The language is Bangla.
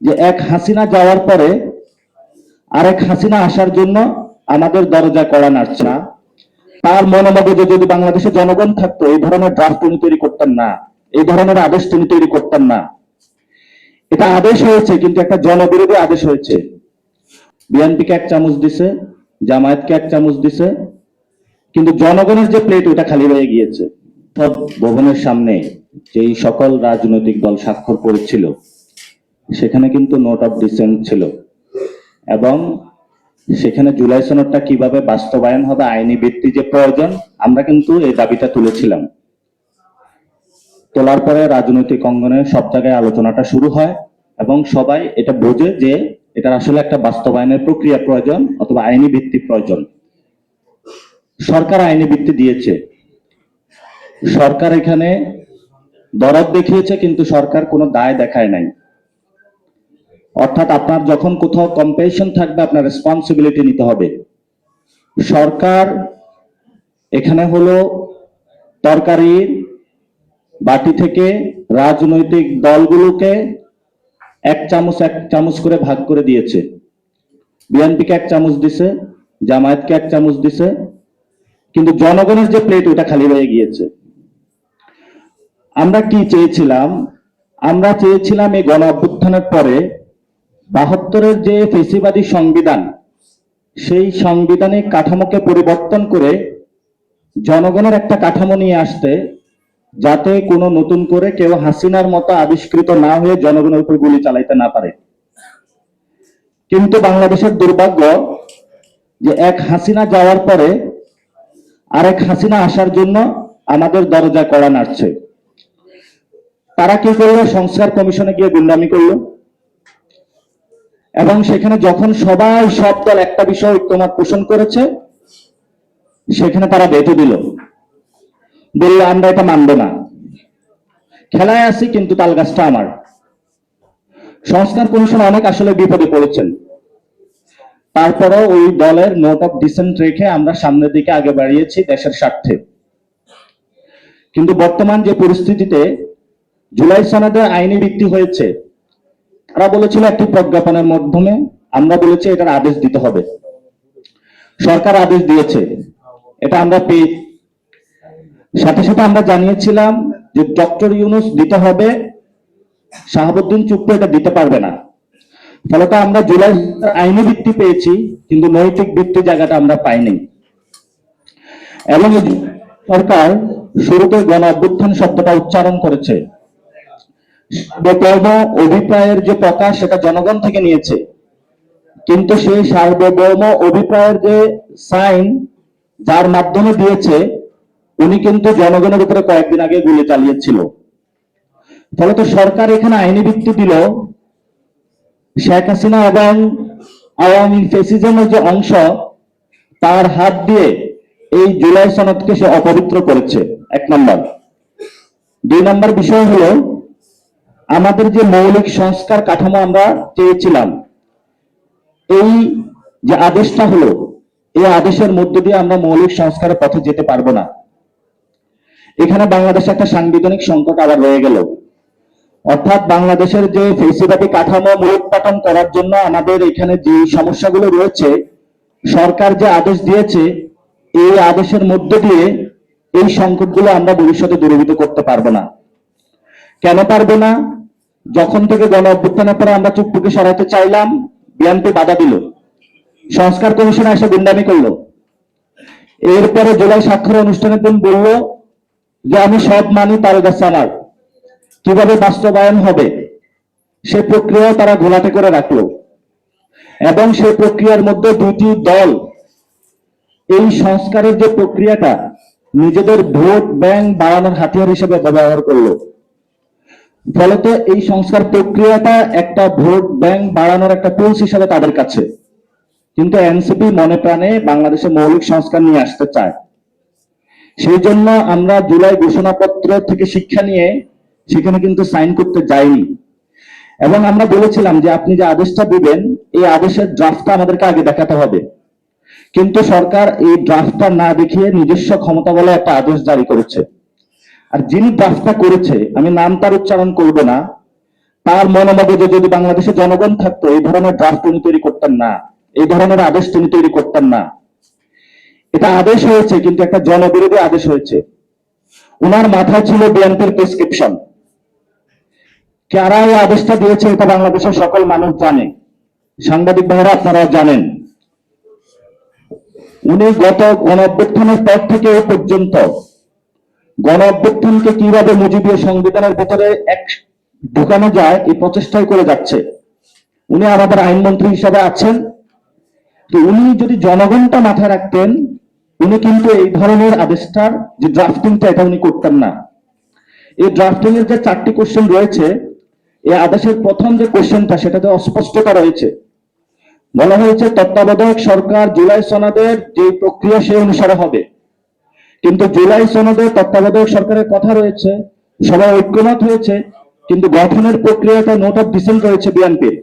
যে এক হাসিনা যাওয়ার পরে আরেক হাসিনা আসার জন্য আমাদের দরজা করা নাড়ছে। না তার মনোমগজে যদি বাংলাদেশের জনগণ থাকতো, এই ধরনের ড্রাফট তিনি তৈরি করতেন না। এই ধরনের আদেশ তিনি তৈরি করতেন না। এটা আদেশ হয়েছে, কিন্তু একটা জনবিরোধী আদেশ হয়েছে। বিএনপিকে এক চামচ দিছে, জামায়াতকে এক চামচ দিছে, কিন্তু জনগণের যে প্লেট ওটা খালি হয়ে গিয়েছে। ভবনের সামনে যেই সকল রাজনৈতিক দল স্বাক্ষর করেছিল সেখানে কিন্তু নোট অফ ডিসেন্ট ছিল। এবং সেখানে জুলাই সনদটা কীভাবে বাস্তবায়ন হবে, আইনি ভিত্তি যে প্রয়োজন, আমরা কিন্তু এই দাবিটা তুলেছিলাম। তোলার পরে রাজনৈতিক অঙ্গনে সব জায়গায় আলোচনাটা শুরু হয় এবং সবাই এটা বোঝে যে এটার আসলে একটা বাস্তবায়নের প্রক্রিয়া প্রয়োজন অথবা আইনি ভিত্তি প্রয়োজন। সরকার আইনি ভিত্তি দিয়েছে। সরকার এখানে দরদ দেখিয়েছে, কিন্তু সরকার কোনো দায় দেখায় নাই। অর্থাৎ আপনার যখন কোথাও কম্পেশন থাকবে, আপনার রেসপন্সিবিলিটি নিতে হবে। সরকার এখানে হলো তরকারির বাটি থেকে রাজনৈতিক দলগুলোকে এক চামচ এক চামচ করে ভাগ করে দিয়েছে। বিএনপিকে এক চামচ দিছে, জামায়াতকে এক চামচ দিছে, কিন্তু জনগণের যে প্লেট ওটা খালি হয়ে গিয়েছে। আমরা কি চেয়েছিলাম? আমরা চেয়েছিলাম এই গণ অভ্যুত্থানের পরে বাহাত্তরের যে ফেসিবাদী সংবিধান, সেই সাংবিধানিক কাঠামোকে পরিবর্তন করে জনগণের একটা কাঠামো নিয়ে আসতে, যাতে কোনো নতুন করে কেউ হাসিনার মতো আবিষ্কৃত না হয়ে জনগণের উপর গুলি চালাইতে না পারে। কিন্তু বাংলাদেশের দুর্ভাগ্য যে এক হাসিনা যাওয়ার পরে আরেক হাসিনা আসার জন্য আমাদের দরজা করা নাড়ছে। তারা কি করল? সংস্কার কমিশনে গিয়ে গুন্ডামি করল। এবং সেখানে যখন সবাই, সব দল একটা বিষয় ঐক্যমত পোষণ করেছে, সেখানে তারা বেঁধে দিল। বলল, আমরা এটা মানব না। খেলায় আছি, কিন্তু তাল গাছটা আমার। সংস্কার কমিশন অনেক আসলে বিপদে পড়েছেন। তারপরও ওই দলের নোট অফ ডিসেন্ট রেখে আমরা সামনের দিকে আগে বাড়িয়েছি দেশের স্বার্থে। কিন্তু বর্তমান যে পরিস্থিতিতে জুলাই সনদে আইনি ভিত্তি হয়েছে তারা বলেছিল একটি প্রজ্ঞাপনের মাধ্যমে আমরা বলেছি এটার আদেশ দিতে হবে। সরকার আদেশ দিয়েছে। এটা আমরা পেয়ে সাথে সাথে আমরা জানিয়েছিলাম যে ডক্টর ইউনুস দিতে হবে, শাহাবুদ্দিন চুপ্পু এটা দিতে পারবে না। ফলত আমরা জুলাই আইনি ভিত্তি পেয়েছি, কিন্তু নৈতিক ভিত্তি জায়গাটা আমরা পাইনি। এবং সরকার শুরুতে গণ অভ্যুত্থান শব্দটা উচ্চারণ করেছে। সার্বভৌম অভিপ্রায়ের যে প্রকাশ সেটা জনগণ থেকে নিয়েছে। কিন্তু সেই সার্বভৌম অভিপ্রায়ের যে সাইন যার মাধ্যমে দিয়েছে, উনি কিন্তু জনগণের উপরে কয়েকদিন আগে গুলি চালিয়েছিল। ফলত সরকার এখানে আইনি ভিত্তি দিল। শেখ হাসিনা এবং আওয়ামী ফেসিজমের যে অংশ, তার হাত দিয়ে এই জুলাই সনদকে সে অপবিত্র করেছে। এক নম্বর। দুই নম্বর বিষয় হলো আমাদের যে মৌলিক সংস্কার কাঠামো আমরা চেয়েছিলাম, এই যে আদেশটা হলো, এই আদেশের মধ্য দিয়ে আমরা মৌলিক সংস্কারের পথে যেতে পারব না। এখানে বাংলাদেশে একটা সাংবিধানিক সংকট আবার রয়ে গেল। অর্থাৎ বাংলাদেশের যে ফেসিবাদী কাঠামো মূলোৎপাটন করার জন্য আমাদের এখানে যে সমস্যাগুলো রয়েছে, সরকার যে আদেশ দিয়েছে, এই আদেশের মধ্য দিয়ে এই সংকটগুলো আমরা ভবিষ্যতে দূরীভূত করতে পারব না। কেন পারব না? যখন থেকে গণ অভ্যুত্থানের পরে আমরা চুপটুকে সরাতে চাইলাম, বিএনপি বাধা দিল। সংস্কার কমিশন এসে গুন্ডামি করল। এরপরে জুলাই স্বাক্ষর অনুষ্ঠানের দিন বলল যে, আমি সব মানি, তার কাছে আমার। কীভাবে বাস্তবায়ন হবে? সে প্রক্রিয়া তারা ঘোলাটে করে রাখল। এবং সেই প্রক্রিয়ার মধ্যে দুটি দল, এই সংস্কারের যে প্রক্রিয়াটা, নিজেদের ভোট ব্যাংক বাড়ানোর হাতিয়ার হিসেবে ব্যবহার করল। ফলত এই সংস্কার প্রক্রিয়াটা একটা ভোট ব্যাংক বাড়ানোর একটা টুলস হিসাবে তাদের কাছে। কিন্তু এনসিপি মনে প্রাণে বাংলাদেশে মৌলিক সংস্কার নিয়ে আসতে চায়। সেই জন্য আমরা জুলাই ঘোষণাপত্র থেকে শিক্ষা নিয়ে সেখানে কিন্তু সাইন করতে যাইনি। এবং আমরা বলেছিলাম যে আপনি যে আদেশটা দিবেন, এই আদেশের ড্রাফটটা আমাদেরকে আগে দেখাতে হবে। কিন্তু সরকার এই ড্রাফটটা না দেখিয়ে নিজস্ব ক্ষমতা বলে একটা আদেশ জারি করেছে। আর যিনি ড্রাফটটা করেছে, আমি নাম তার উচ্চারণ করব না। তার মনোমগজে যদি বাংলাদেশের জনগণ থাকতো, এই ধরনের ড্রাফট উনি তৈরি করতেন না। এই ধরনের আদেশ তিনি তৈরি করতেন না। এটা আদেশ হয়েছে, কিন্তু একটা জনবিরোধী আদেশ হয়েছে। উনার মাথায় ছিল বিএনপির প্রেসক্রিপশন। কারা এই আদেশটা দিয়েছে, এটা বাংলাদেশের সকল মানুষ জানে। সাংবাদিক ভাইরা আপনারা জানেন। উনি গত গণ অভ্যুত্থানের পর থেকে পর্যন্ত গণ অভ্যুত্থানকে কীভাবে মুজিবীয় সংবিধানের ভেতরে এক ঢুকানো যায়, এই প্রচেষ্টাই করে যাচ্ছে। উনি আমাদের আইনমন্ত্রী হিসাবে আছেন। তো উনি যদি জনগণটা মাথায় রাখতেন, উনি কিন্তু এই ধরনের আদেশটার যে ড্রাফটিংটা, এটা উনি করতেন না। এই ড্রাফটিং এর যে চারটি কোশ্চেন রয়েছে, এই আদেশের প্রথম যে কোশ্চেনটা সেটাতে অস্পষ্টতা রয়েছে। বলা হয়েছে, তত্ত্বাবধায়ক সরকার জুলাই সনদের যে প্রক্রিয়া সে অনুসারে হবে। কিন্তু জুলাই সনদে তত্ত্বাবধায়ক সরকারের কথা রয়েছে, সবাই ঐক্যমত হয়েছে, কিন্তু গঠনের প্রক্রিয়াটা নোট অফ ডিসেন্ট রয়েছে বিএনপির